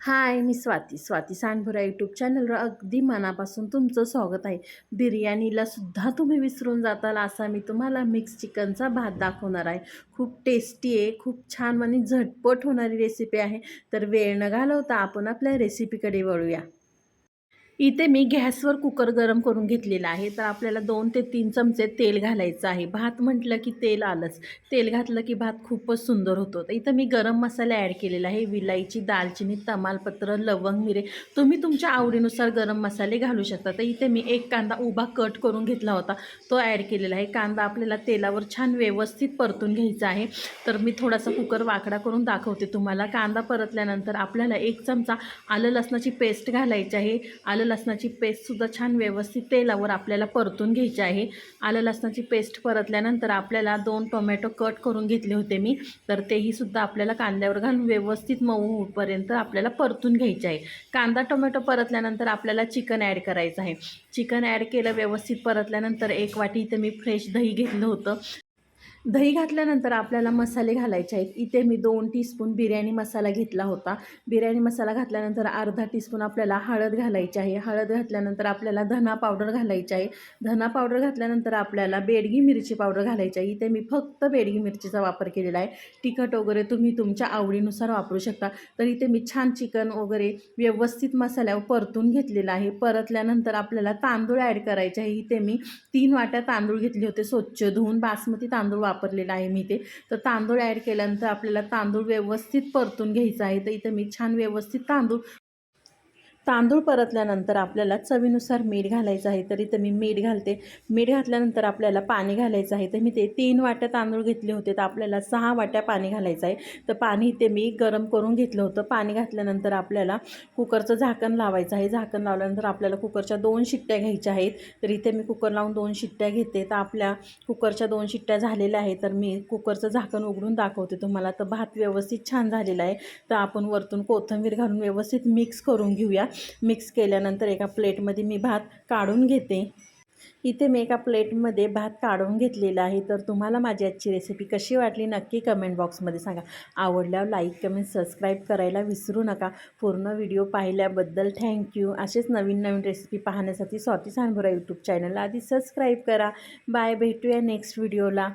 हाय मी स्वाती. स्वाती सांडभुरा यूट्यूब चॅनलवर अगदी मनापासून तुमचं स्वागत आहे. बिर्याणीला सुद्धा तुम्ही विसरून जाताल असा मी तुम्हाला मिक्स चिकनचा भात दाखवणार आहे. खूप टेस्टी आहे खूप छान आणि झटपट होणारी रेसिपी आहे. तर वेळ न घालवता आपण आपल्या रेसिपीकडे वळूया. इथे मी गॅसवर कुकर गरम करून घेतलेला आहे. तर आपल्याला दोन ते तीन चमचे तेल घालायचं आहे. भात म्हटलं की तेल आलंच. तेल घातलं की भात खूपच सुंदर होतो. तर इथं मी गरम मसाला ॲड केलेला आहे. विलायची दालचिनी तमालपत्र लवंग मिरे तुम्ही तुमच्या आवडीनुसार गरम मसाले घालू शकता. तर इथे मी एक कांदा उभा कट करून घेतला होता. तो ॲड केलेला आहे. कांदा आपल्याला तेलावर छान व्यवस्थित परतून घ्यायचा आहे. तर मी थोडासा कुकर वाकडा करून दाखवते तुम्हाला. कांदा परतल्यानंतर आपल्याला एक चमचा आलं लसणाची पेस्ट घालायची आहे. आलं लसणाची पेस्टसुद्धा छान व्यवस्थित तेलावर आपल्याला परतून घ्यायची आहे. आलं लसणाची पेस्ट परतल्यानंतर आपल्याला दोन टोमॅटो कट करून घेतले होते मी. तर तेही सुद्धा आपल्याला कांद्यावर घालून व्यवस्थित मऊ होईपर्यंत आपल्याला परतून घ्यायचे आहे. कांदा टोमॅटो परतल्यानंतर आपल्याला चिकन ॲड करायचं आहे. चिकन ॲड केलं व्यवस्थित परतल्यानंतर एक वाटी इथं मी फ्रेश दही घेतलं होतं. दही घातल्यानंतर आपल्याला मसाले घालायचे आहेत. इथे मी दोन टीस्पून बिर्याणी मसाला घेतला होता. बिर्याणी मसाला घातल्यानंतर अर्धा टीस्पून आपल्याला हळद घालायची आहे. हळद घातल्यानंतर आपल्याला धना पावडर घालायची आहे. धना पावडर घातल्यानंतर आपल्याला बेडगी मिरची पावडर घालायची आहे. इथे मी फक्त बेडगी मिरचीचा वापर केलेला आहे. तिखट वगैरे तुम्ही तुमच्या आवडीनुसार वापरू शकता. तर इथे मी छान चिकन वगैरे व्यवस्थित मसाल्यावर परतून घेतलेला आहे. परतल्यानंतर आपल्याला तांदूळ ॲड करायचे आहे. इथे मी तीन वाट्या तांदूळ घेतले होते स्वच्छ धुवून. बासमती तांदूळ वापरलेलं आहे मी ते. तर तांदूळ ॲड केल्यानंतर आपल्याला तांदूळ व्यवस्थित परतून घ्यायचा आहे. तर इथं मी छान व्यवस्थित तांदूळ तांदूळ परतल्यानंतर आपल्याला चवीनुसार मीठ घालायचं आहे. तर इथं मी मीठ घालते. मीठ घातल्यानंतर आपल्याला पाणी घालायचं आहे. तर मी ते तीन वाट्या तांदूळ घेतले होते. तर आपल्याला सहा वाट्या पाणी घालायचं आहे. तर पाणी इथे मी गरम करून घेतलं होतं. पाणी घातल्यानंतर आपल्याला कुकरचं झाकण लावायचं आहे. झाकण लावल्यानंतर आपल्याला कुकरच्या दोन शिट्ट्या घ्यायच्या आहेत. तर इथे मी कुकर लावून दोन शिट्ट्या घेते. तर आपल्या कुकरच्या दोन शिट्ट्या झालेल्या आहेत. तर मी कुकरचं झाकण उघडून दाखवते तुम्हाला. तर भात व्यवस्थित छान झालेला आहे. तर आपण वरतून कोथिंबीर घालून व्यवस्थित मिक्स करून घेऊया. मिक्स केल्यानंतर एका प्लेटमध्ये मी भात काढून घेते. इथे मी एका प्लेटमध्ये भात काढून घेतलेला आहे. तर तुम्हाला माझी आजची रेसिपी कशी वाटली नक्की कमेंट बॉक्समध्ये सांगा. आवडल्यावर लाईक कमेंट सबस्क्राईब करायला विसरू नका. पूर्ण व्हिडिओ पाहिल्याबद्दल थँक्यू असेच नवीन नवीन रेसिपी पाहण्यासाठी स्वाती सांबुरा यूट्यूब चॅनलला आधी सबस्क्राईब करा. बाय भेटूया नेक्स्ट व्हिडिओला